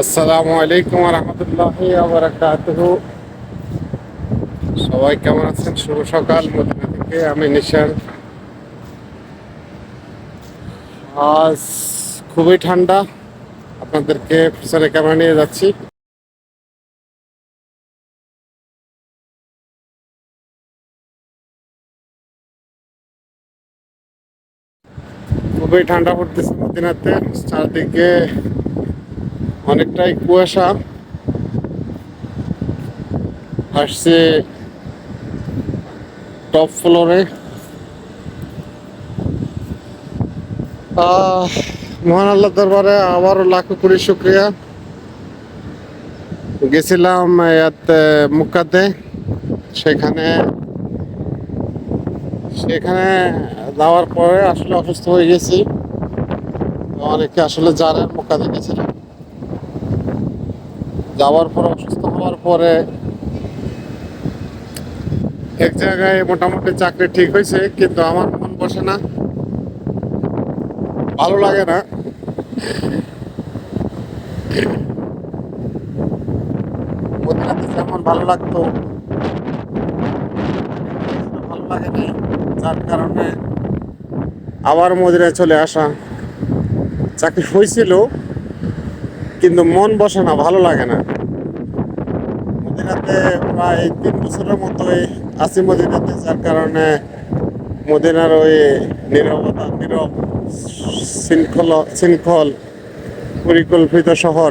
আসসালামু আলাইকুম রহমতুল্লাহ বারাকাতুহ সবাই কেমন আছেন? শুভ সকাল। মদিনা থেকে আমি নিশান। আজ খুবই ঠান্ডা। আপনাদেরকে পিছনে ক্যামেরা নিয়ে যাচ্ছি। খুবই ঠান্ডা পড়তেছে মদিনাতে। চারদিকে অনেকটাই কুয়াশা। আসছে টপ ফ্লোরে। মহান আল্লাহ দরবারে আবারও লাখো কোটি শুক্রিয়া। গেছিলাম মুক্কাতে। সেখানে সেখানে যাওয়ার পরে আসলে অসুস্থ হয়ে গেছি। অনেকে আসলে জানেন মুক্কাতে গেছিলাম। যাওয়ার পর, অসুস্থ হওয়ার পরে এক জায়গায় মোটামুটি চাকরি ঠিক হয়েছে, কিন্তু আমার মন বসে না। ভালো লাগে না। মদিনাতে যেমন ভালো লাগতো। ভালো লাগে না, যার কারণে আবার মদিনায় চলে আসা। চাকরি হয়েছিল। কিন্তু মন বসে না, ভালো লাগে না। মদিনাতে প্রায় তিন বছরের মতোই আছি মদিনাতে, যার কারণে মদিনার ওই নিরবতা, নীরব শৃঙ্খল শৃঙ্খল পরিকল্পিত শহর।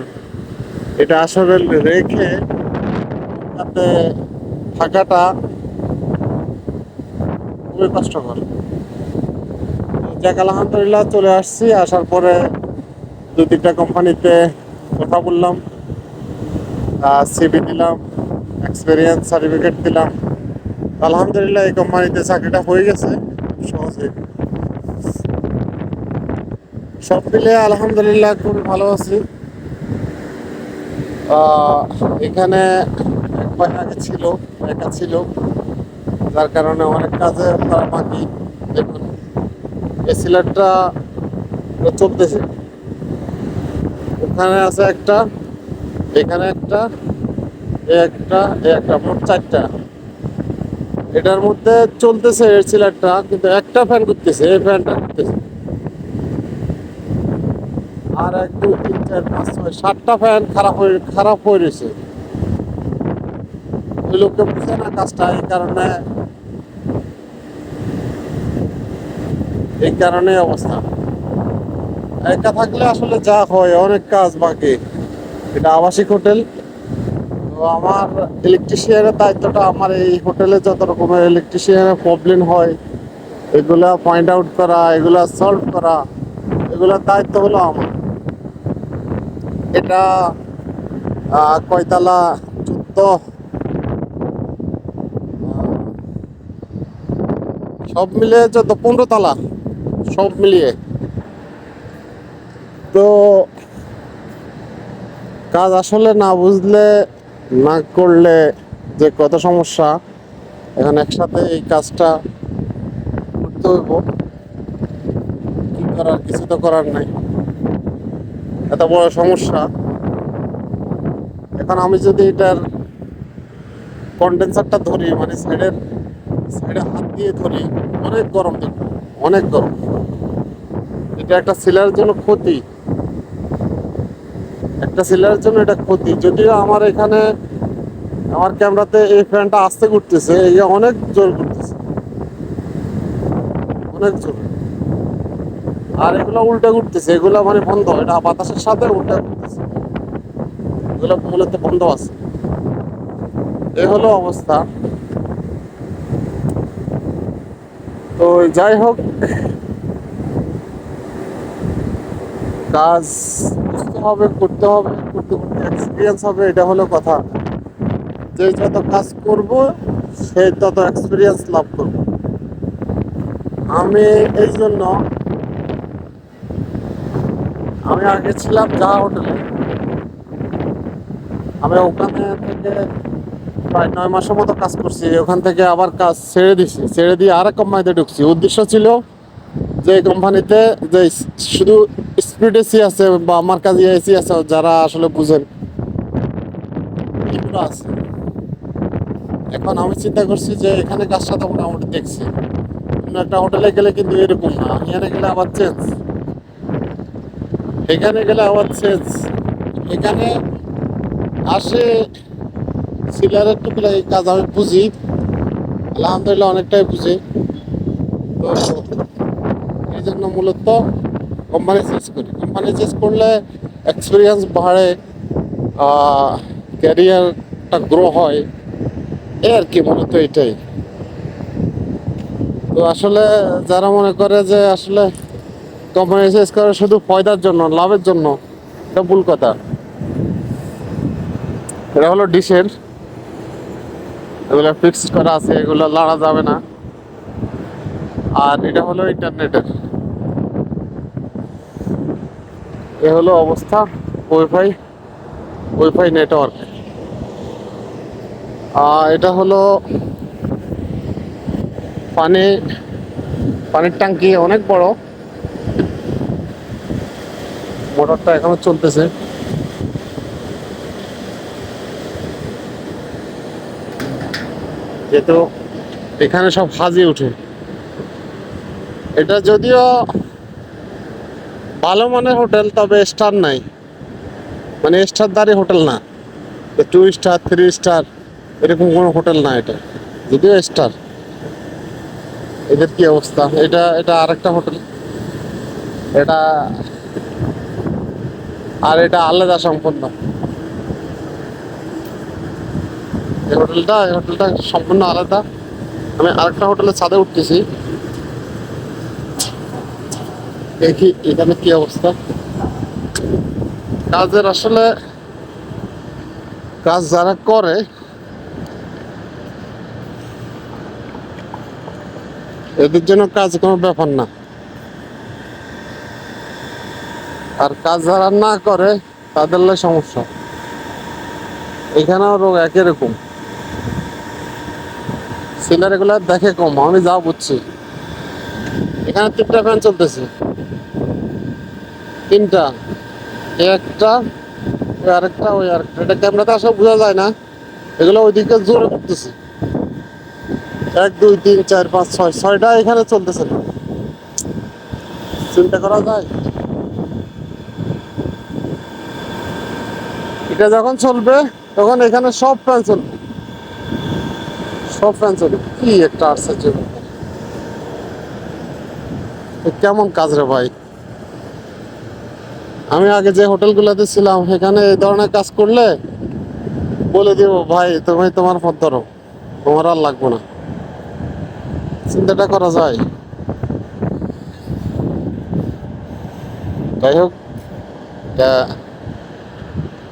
এটা আসলে রেখে তাতে থাকাটা খুবই কষ্টকর। যাক, আলহামদুলিল্লাহ চলে আসছি। আসার পরে দু তিনটা কোম্পানিতে কথা বললাম সিবি দিলাম এক্সপিরিয়েন্স সার্টিফিকেট দিলাম। আলহামদুলিল্লাহ এই কোম্পানিতে চাকরিটা হয়ে গেছে, সহজে। সব মিলে আলহামদুলিল্লাহ খুবই ভালো আছি। এখানে এক আগে ছিল, একা ছিল। যার কারণে অনেক কাজে করা বাকি। দেখুন এই সিলারটা চলতেছে। ওখানে আছে একটা, এখানে একটা একটা একটা, মোট চারটা। এটার মধ্যে চলতেছে এর সিলারটা কিন্তু একটা ফ্যান করতেছে এই ফ্যানটা করতেছে আর এক, দুই, তিন, চার, পাঁচ, ছয়, সাতটা ফ্যান খারাপ হয়ে খারাপ হয়ে রয়েছে। ওই লোককে বুঝে না কাজটা, এই কারণে এই কারণে অবস্থা। একা থাকলে আসলে যা হয়, অনেক কাজ বাকি। এটা আবাসিক হোটেল। তো আমার ইলেকট্রিশিয়ানের দায়িত্বটা আমার এই হোটেলে যত রকমের ইলেকট্রিশিয়ানের প্রবলেম হয়, এগুলা পয়েন্ট আউট করা, এগুলা সলভ করা, এগুলোর দায়িত্ব হলো আমার। এটা কয়তলা চোদ্দ। সব মিলিয়ে যত পনেরো তালা, সব মিলিয়ে তো কাজ আসলে না বুঝলে, না করলে যে কত সমস্যা, এখন একসাথে এই কাজটা করতে হইব। কি করার, কিছু তো করার নাই। এত বড় সমস্যা। এখন আমি যদি এটার কন্ডেন্সারটা ধরি মানে সাইডের সাইডে হাত দিয়ে ধরি, অনেক গরম অনেক গরম। এটা একটা সিলারের জন্য ক্ষতি। একটা সিলারের জন্য এটা ক্ষতি। যদিও আমার এখানে, আমার ক্যামেরাতে এই ফ্যানটা আস্তে ঘুরতেছে, এই অনেক জোর ঘুরতেছে। অনেক জোর। আর এগুলো উল্টে ঘুরতেছে, এগুলো মানে বন্ধ, এটা বাতাসের সাথে উল্টে ঘুরতেছে। এগুলো মূলত বন্ধ আছে। এ হলো অবস্থা। তো যাই হোক, কাজ হবে, করতে হবে করতে করতে এক্সপিরিয়েন্স হবে, এটা হলো কথা। যে যত কাজ করব, সে তত এক্সপিরিয়েন্স লাভ করব। আমি এই জন্য, আমি আগে ছিলাম যা হোটেলে। আমি ওখানে থেকে প্রায় নয় মাসের মতো কাজ করছি, ওখান থেকে আবার কাজ ছেড়ে দিছি। ছেড়ে দিয়ে আরেক কোম্পানিতে ঢুকছি। উদ্দেশ্য ছিল যে কোম্পানিতে যে শুধু স্পিড এসি আছে বা আমার কাছে এসি আছে, যারা আসলে বুঝেন। এগুলো আছে। এখন আমি চিন্তা করছি যে এখানে কাজটা তো মোটামুটি দেখছি? একটা হোটেলে গেলে কিন্তু এরকম না। এখানে গেলে আবার চেঞ্জ এখানে গেলে আবার চেঞ্জ এখানে আসে সিলারের টুকরা এই কাজ আমি বুঝি। আলহামদুলিল্লাহ অনেকটাই বুঝি। তো এই জন্য মূলত কোম্পানি চেঞ্জ করি। কোম্পানি চেঞ্জ করলে এক্সপিরিয়েন্স বাড়ে ক্যারিয়ারটা গ্রো হয়। এই আর কি মূলত এটাই। তো আসলে যারা মনে করে যে আসলে কোম্পানি চেঞ্জ করে শুধু ফয়দার জন্য, লাভের জন্য, এটা ভুল কথা। এটা হলো ডিশের এগুলো ফিক্সড করা আছে, এগুলো লাড়া যাবে না। আর এটা হলো ইন্টারনেটের এ হলো অবস্থা ওয়াইফাই ওয়াইফাই নেটওয়ার্ক। আর এটা হলো পানি, পানির ট্যাঙ্কি অনেক বড়। মোটরটা এখনও চলতেছে। যেহেতু এখানে সব হাজি উঠে। এটা যদিও ভালো মানের হোটেল, তবে স্টার নাই। মানে স্টার দারি হোটেল না। টু স্টার থ্রি স্টার এরকম কোনো হোটেল না এটা। যদিও স্টার। এদের কি অবস্থা? এটা এটা আরেকটা হোটেল। এটা আর এটা আলাদা সম্পূর্ণ এই হোটেলটা এই হোটেলটা সম্পূর্ণ আলাদা। আমি আরেকটা হোটেলের ছাদে উঠতেছি। দেখি এখানে কি অবস্থা। কাজের আসলে কাজ যারা করে, এদের জন্য কাজ কোনো ব্যাপার না। আর কাজ যারা না করে, তাদের সমস্যা। এখানেও রোগ একই রকম। সিলার দেখে কম, আমি যা বুঝছি। এখানে তিনটা ফ্যান চলতেছে। তিনটা, একটা, আরেকটা, ওই আরেকটা। এটা ক্যামেরাতে আসলে বোঝা যায় না। এগুলো ওইদিকে জোরে করতেছে। এক, দুই, তিন, চার, পাঁচ, ছয়, ছয়টা এখানে চলতেছে। চিন্তা করা যায়? এটা যখন চলবে, তখন এখানে সব ফ্যান চলবে। সব ফ্যান চলবে। কি একটা ব্যাপার। কেমন কাজ রে ভাই? আমি আগে যে হোটেলগুলোতে ছিলাম, সেখানে এই ধরনের কাজ করলে বলে দিব, ভাই, তুমি তোমার পথ ধরো, তোমার আর লাগবে না। চিন্তাটা করা যায়। যাই হোক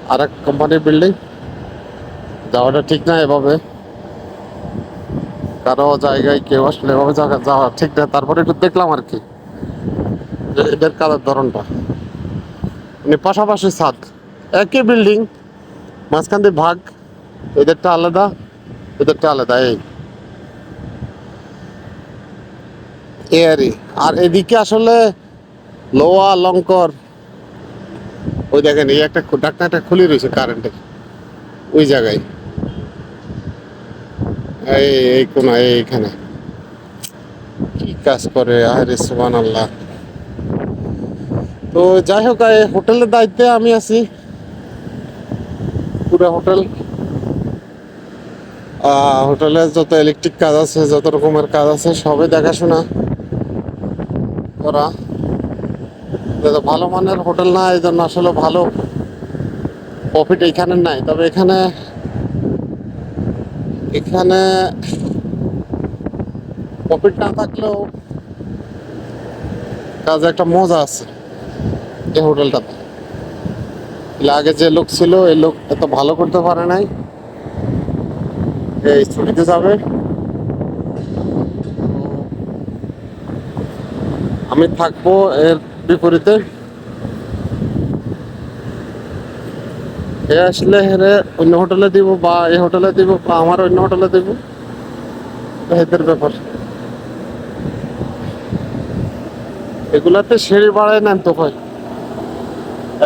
আর এক কোম্পানির বিল্ডিং যাওয়াটা ঠিক না এভাবে। কারও জায়গায় কেউ আসলে এভাবে যাওয়া- ঠিক না। তারপরে একটু দেখলাম আর কি এদের কাজের ধরনটা। মানে পাশাপাশি ছাদ। একই বিল্ডিং মাঝখান দিয়ে ভাগ, এদেরটা আলাদা এদেরটা আলাদা, এই। আরই। আর এদিকে আসলে লোয়া, লঙ্কর, ওই দেখেন, এই একটা ঢাকনাটা খুলে রয়েছে কারেন্টের ওই জায়গায়। এই এই কোন এইখানে। কি কাজ করে? আরে সুবান আল্লাহ তো যাই হোক এই হোটেলের দায়িত্বে আমি আছি। পুরো হোটেল। আহ, হোটেলে যত ইলেকট্রিক কাজ আছে যত রকমের কাজ আছে সবই দেখাশোনা করা। ভালো মানের হোটেল না এই জন্য আসলে ভালো প্রফিট এখানে নাই। তবে এখানে এখানে প্রফিট না থাকলেও কাজে একটা মজা আছে। এই হোটেলটাতে। আগে যে লোক ছিল, এই লোক এত ভালো করতে পারে নাই। এই ছুটিতে যাবে। আমি থাকব এর বিপরীতে। এ আসলে হেরে অন্য হোটেলে দিব বা এই হোটেলে দিব বা আমার অন্য হোটেলে দিব। হেদের ব্যাপার। এগুলাতে সিঁড়ি বাড়ায় নেন তো ভাই।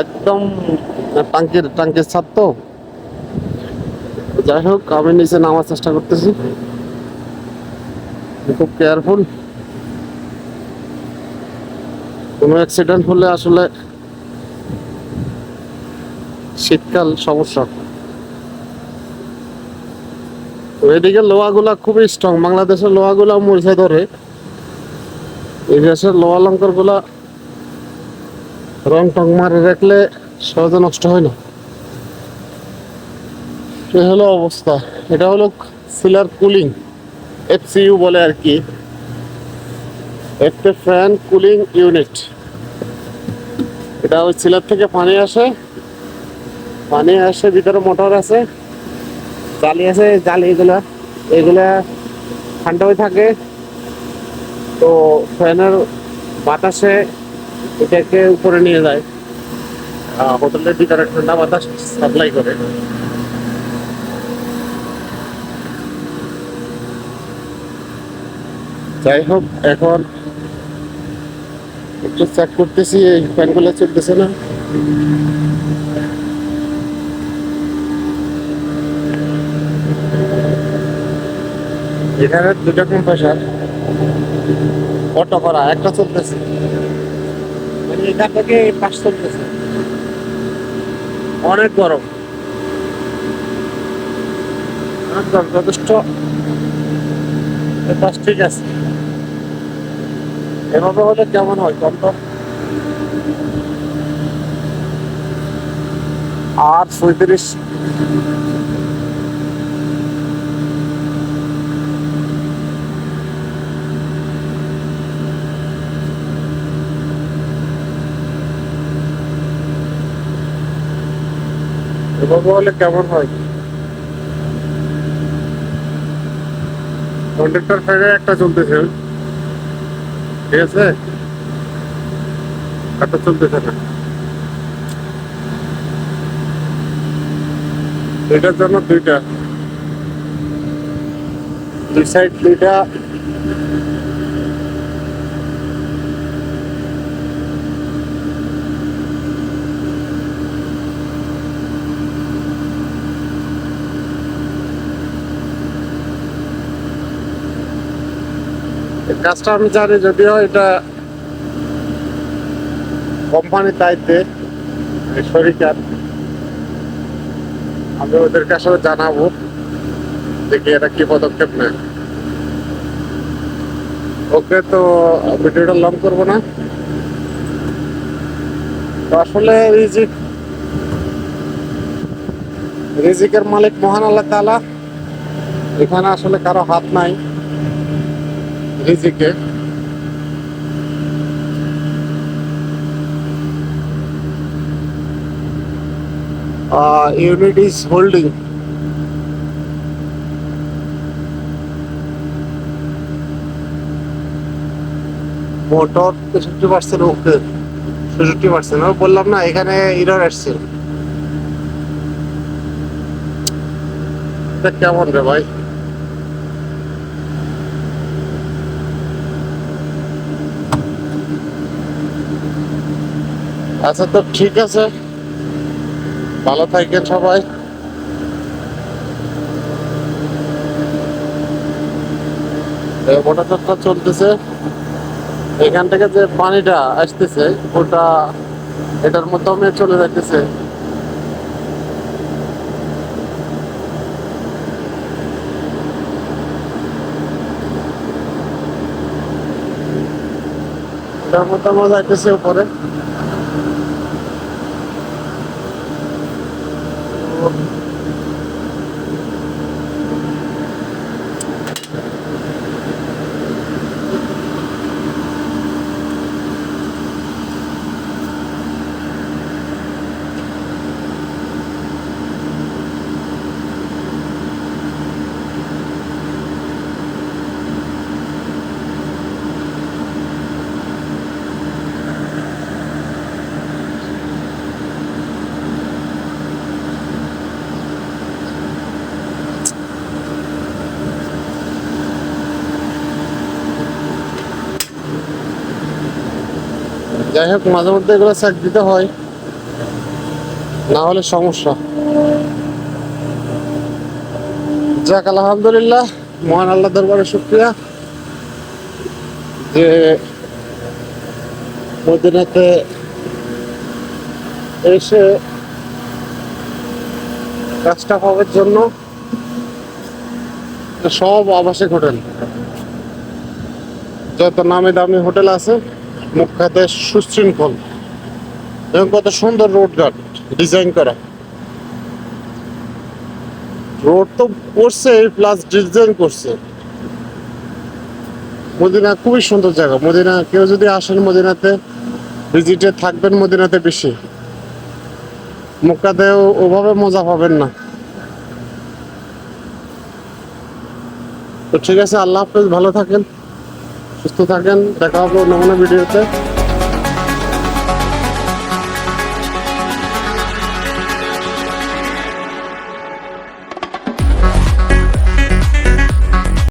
একদম টাঙ্কির টাঙ্কির ছাদ তো। যাই হোক, আমি নিচে নামার চেষ্টা করতেছি। খুব কেয়ারফুল কোনো অ্যাক্সিডেন্ট হলে আসলে শীতকাল সমস্যা। এদিকে লোহাগুলা খুবই স্ট্রং বাংলাদেশের লোহাগুলা মরিচা ধরে। এই দেশের লোহা লঙ্করগুলা রং টং মারে রাখলে সহজে নষ্ট হয় না। সে হলো অবস্থা। এটা হলো সিলার কুলিং, এফসিইউ বলে আর কি। একটা ফ্যান কুলিং ইউনিট। এটা ওই সিলার থেকে পানি আসে। পানি আসে, ভিতরে মোটর আছে, জালি আছে, জালি এগুলা এগুলা ঠান্ডা হয়ে থাকে। তো ফ্যানের বাতাসে এটাকে উপরে নিয়ে যায়। হোটেলের ভিতরে ঠান্ডা বাতাস সাপ্লাই করে। যাই হোক, এখন একটু চেক করতেছি, এই ফ্যানগুলো চলতেছে না। এখানে দুটো কম্প্রেসার অটো করা, একটা চলতেছে। এখান থেকে পাশ চলতেছে অনেক গরম। অনেক গরম যথেষ্ট। পাশ ঠিক আছে। এভাবে হলে কেমন হয় কম আর পঁয়ত্রিশ। এভাবে হলে কেমন হয়? কন্ডাক্টর ফ্যানে একটা চলতেছে। ঠিক আছে? একটা চলতেছে না। দুইটার জন্য দুইটা। দুই সাইড দুইটা। কাজটা আমি জানি যদিও এটা কোম্পানির দায়িত্বে শরিকার আমি ওদের কাছে জানাব, দেখি এটা কি পদক্ষেপ নেয়। ওকে তো ভিডিওটা লং করব না। আসলে রিজিক, রিজিকের মালিক মহান আল্লাহ তালা এখানে আসলে কারও হাত নাই। রিজিকে unit is holding. মোটর তেষট্টি পার্সেন্ট ওকে ছেষট্টি পার্সেন্ট বললাম না, এখানে ইরর আসছে। কেমন রে ভাই? আচ্ছা তো ঠিক আছে। ভালো থাকেন সবাই। মোটরটা চলতেছে। এখান থেকে যে পানিটা আসতেছে, ওটা এটার মাধ্যমে চলে যাইতেছে। এটার মাধ্যমে যাইতেছে উপরে। যাই হোক, মাঝে মধ্যে এগুলো চেক দিতে হয়। না হলে সমস্যা। যাক, আলহামদুলিল্লাহ, মহান আল্লাহ দরবারে শুক্রিয়া। যে মদিনাতে এসে কাজটা পাওয়ার জন্য সব আবাসিক হোটেল। যত নামি দামি হোটেল আছে মুখ্যাতে সুশৃঙ্খল এবং কত সুন্দর রোড ঘাট ডিজাইন করা। রোড তো করছে প্লাস ডিজাইন করছে। মদিনা খুবই সুন্দর জায়গা। মদিনা, কেউ যদি আসেন মদিনাতে ভিজিটে থাকবেন মদিনাতে বেশি। মক্কাতেও ওভাবে মজা পাবেন না। তো ঠিক আছে, আল্লাহ হাফেজ, ভালো থাকেন। সুস্থ থাকেন দেখা হবে অন্য কোনো ভিডিওতে।